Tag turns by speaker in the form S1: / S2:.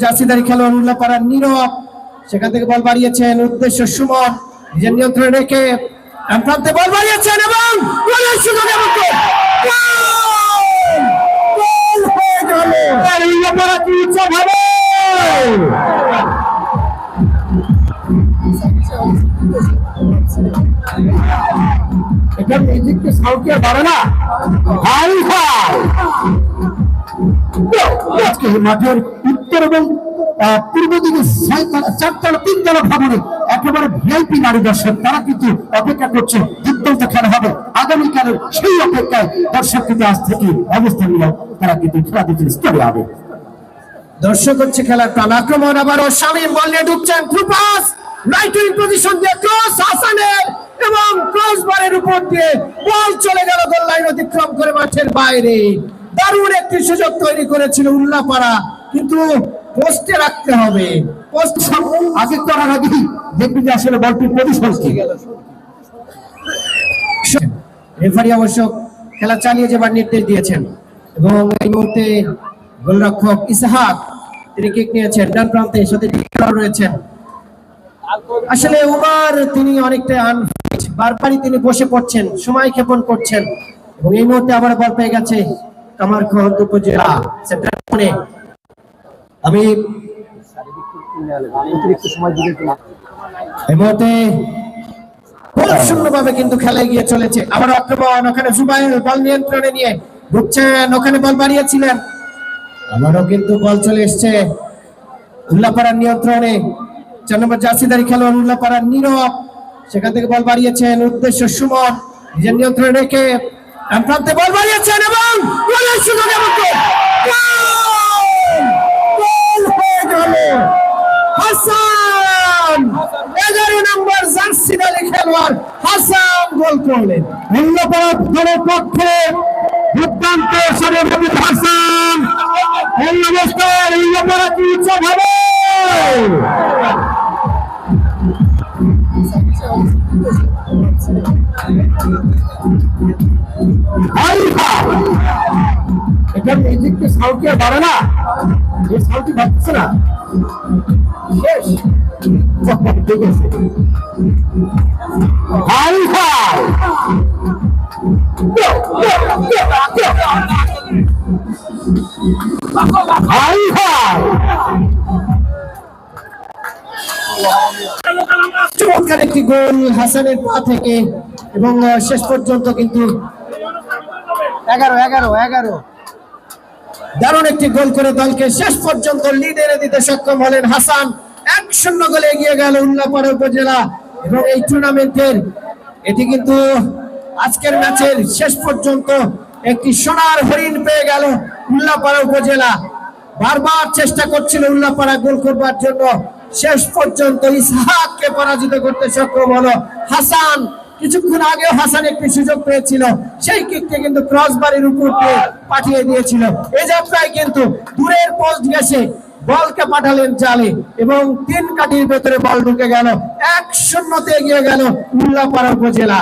S1: জার্সিদারি খেলোয়াড় উল্লাপাড়ার নীরব, সেখান থেকে বল বাড়িয়েছেন উদ্দেশ্য সুমন, নিজের নিয়ন্ত্রণে রেখে প্রান্তে বল বাড়িয়েছেন এবং গোলের সুযোগ। আর উল্লাপাড়া কি এটা মিউজিককে সাউকে বাড়ে না। আজকে মাঠের উত্তর এবং পূর্ব দিকে চারতলা তিনতলা ভবনে একেবারে ভিআইপি নারী দর্শক, তারা কিন্তু অপেক্ষা করছে, দুর্দান্ত খেলা হবে। আগামীকালের সেই অপেক্ষায় দর্শক কিন্তু আজ থেকে অবস্থান নিয়ে তারা কিন্তু খেলা স্তরে হবে দর্শক হচ্ছে খেলার প্রাণ আক্রমণ। আবারও শামীম বল নিয়ে ঢুকছেন পজিশন দিয়ে ক্রস এবং ক্রস বারের উপর দিয়ে বল চলে গেল গোল লাইন অতিক্রম করে মাঠের বাইরে। দারুণ একটি সুযোগ তৈরি করেছিল উল্লাপাড়া। কিন্তু পোস্টে রাখতে হবে। পোস্ট দেখবি যে আসলে পজিশন রেফারি অবশ্য খেলা চালিয়ে যাবার নির্দেশ দিয়েছেন। এবং এই মুহূর্তে গোলরক্ষক ইসহাক তিনি কিক নিয়েছেন। ডান প্রান্তে সাথে রয়েছেন। আসলে ওভার তিনি অনেকটা বারবারই তিনি বসে পড়ছেন সময় ক্ষেপণ করছেন। এবং এই মুহূর্তে আবার বল পেয়ে গেছে কামারখন্দ উপজেলা সেন্টার কোণে আমি কিন্তু বল চলে নিয়ন্ত্রণে। চার নম্বর খেলোয়াড় উল্লাপাড়ার নীরব, সেখান থেকে বল বাড়িয়েছেন উদ্দেশ্য সুমন। নিজের নিয়ন্ত্রণে রেখে বল বাড়িয়েছেন এবং হাসান, এগারো নম্বর জার্সিদারি খেলোয়াড় হাসান গোল করলেন। উল্লাপাড়া দলের পক্ষে দুর্দান্ত হাসান। অন্য অবস্থায় কি উৎসব এটা মিউজিককে সাউন্ড আর বাড়ে না এই সাউন্ডটি বাড়তেছে না শেষ ঠিক আছে হাই হাই হাই হাই চমৎকার একটি গোল হাসানের পা থেকে এবং শেষ পর্যন্ত কিন্তু এগারো এগারো এগারো। দারুণ একটি গোল করে দলকে শেষ পর্যন্ত লিড এনে দিতে সক্ষম হলেন হাসান। এক শূন্য গোলে এগিয়ে গেল উল্লাপাড়া উপজেলা এবং এই টুর্নামেন্টের এটি কিন্তু আজকের ম্যাচের শেষ পর্যন্ত একটি সোনার হরিণ পেয়ে গেল উল্লাপাড়া উপজেলা। বারবার চেষ্টা করছিল উল্লাপাড়া গোল করবার জন্য। শেষ পর্যন্ত ইসহাককে পরাজিত করতে সক্ষম হলো হাসান। কিছুক্ষণ আগেও হাসান একটি সুযোগ পেয়েছিল। সেই কিককে কিন্তু ক্রস বারের উপর পাঠিয়ে দিয়েছিল। এই যাত্রায় কিন্তু দূরের পোস্ট গেছে। বলকে পাঠালেন জালে এবং তিন কাঠির ভেতরে বল ঢুকে গেল। এক শূন্যতে এগিয়ে গেল উল্লাপাড়া উপজেলা।